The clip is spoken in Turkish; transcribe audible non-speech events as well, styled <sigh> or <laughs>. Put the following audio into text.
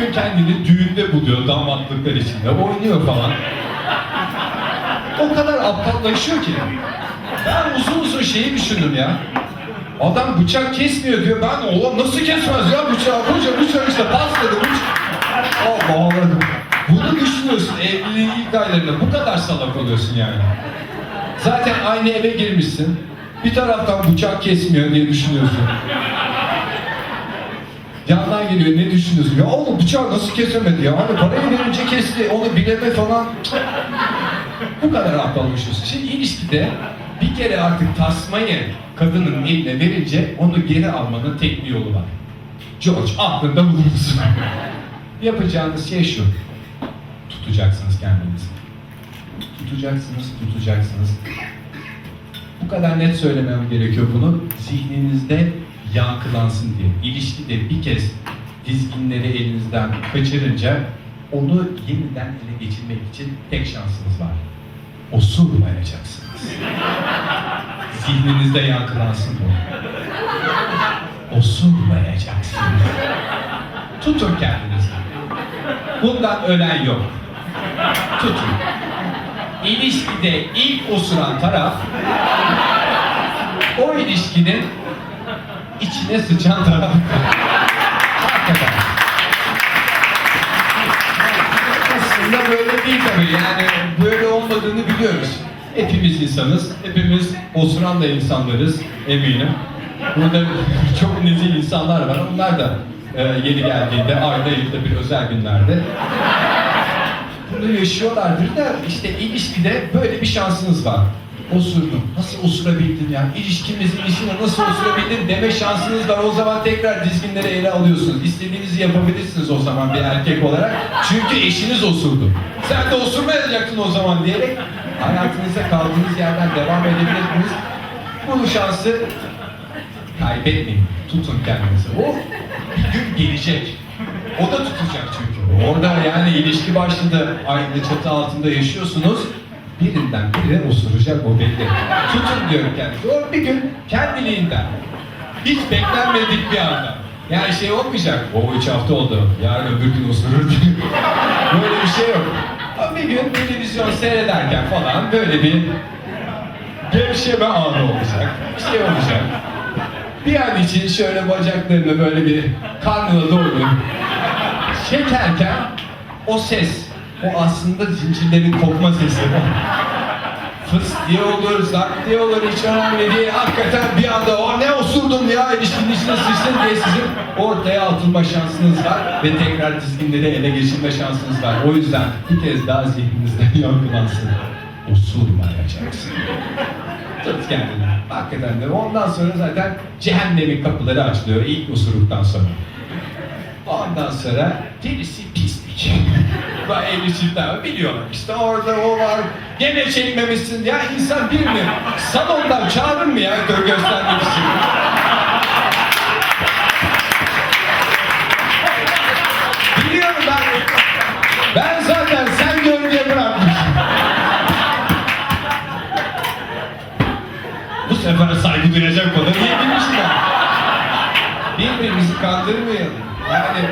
gün kendini düğünde buluyor damatlıklar içinde. Oynuyor falan. O kadar aptallaşıyor ki. Ben uzun uzun şeyi düşündüm ya. Adam bıçak kesmiyor diyor. Ben oğlum nasıl kesmez ya bıçağı? Koca bıçak işte pasladı bıçak. Allah Allah. Bunu düşünüyorsun evliliğin ilk aylarında. Bu kadar salak oluyorsun yani. Zaten aynı eve girmişsin. Bir taraftan bıçak kesmiyor diye düşünüyorsun. Yandan geliyor ne düşünüyorsun? Ya oğlum bıçağı nasıl kesemedi ya? Hani parayı verince kesti, onu bileme falan. Bu kadar aptal düşünüyorsun. Şimdi ilişkide bir kere artık tasmayı kadının eline verince onu geri almanın tek bir yolu var. George aklında bulunsun. <laughs> Yapacağınız şey şu. Tutacaksınız kendinizi. Tutacaksınız, tutacaksınız. Bu kadar net söylemem gerekiyor bunu. Zihninizde yankılansın diye. İlişkide bir kez dizginleri elinizden kaçırınca onu yeniden ele geçirmek için tek şansınız var. Osurmayacaksınız. Zihninizde yankılansın bu. Osurmayacaksınız. Tutun kendinizi. Bundan ölen yok. Tutun. İlişkide ilk osuran taraf o ilişkinin içine sıçan taraf. Aslında böyle değil tabii yani böyle olmadığını biliyoruz. Hepimiz insanız, hepimiz osuran da insanlarız eminim. Burada çok nezih insanlar var, onlar da e, yeri geldiğinde, ayda yılda bir özel günlerde bunu yaşıyorlardır da işte ilişkide böyle bir şansınız var. Osurdum. Nasıl osurabildin ya? İlişkimizin içine nasıl osurabildin deme şansınız var. O zaman tekrar dizginleri ele alıyorsunuz. İstediğinizi yapabilirsiniz o zaman bir erkek olarak. Çünkü eşiniz osurdu. Sen de osurmayacaktın o zaman diyerek hayatınıza kaldığınız yerden devam edebilirsiniz. Bu şansı kaybetmeyin. Tutun kendinizi. O bir gün gelecek. O da tutacak çünkü. Orada yani ilişki başladı. Aynı çatı altında yaşıyorsunuz. Birinden biri osuracak o belli. Tutun diyorum kendisi. O bir gün kendiliğinden. Hiç beklenmedik bir anda. Yani şey olmayacak. O üç hafta oldu. Yarın öbür gün osurur diye. <laughs> Böyle bir şey yok. Ama bir gün televizyon seyrederken falan böyle bir gevşeme anı olacak. Bir şey olacak. Bir an için şöyle bacaklarını böyle bir karnına doğru çekerken o ses, o aslında zincirlerin kopma sesi. Fıs diye olur, zak diye olur, hiç önemli değil. Hakikaten bir anda o ne osurdun ya ilişkinin içine sıçtın diye sizin ortaya atılma şansınız var ve tekrar dizginleri ele geçirme şansınız var. O yüzden bir kez daha zihninizde <laughs> yankılansın. Osurmayacaksın. Tut kendini. Hakikaten de. Ondan sonra zaten cehennemin kapıları açılıyor ilk osuruktan sonra. Ondan sonra gerisi pislik. Bak evli çiftler biliyorlar. İşte orada o var. Gene çekmemişsin. Ya insan birini salondan çağırır mı ya gö- göstermek için? Biliyorum ben. Ben zaten sen gör diye bırakmışım. Bu sefer saygı duyacak kadar iyi bilmişler. Birbirimizi kandırmayalım. Yani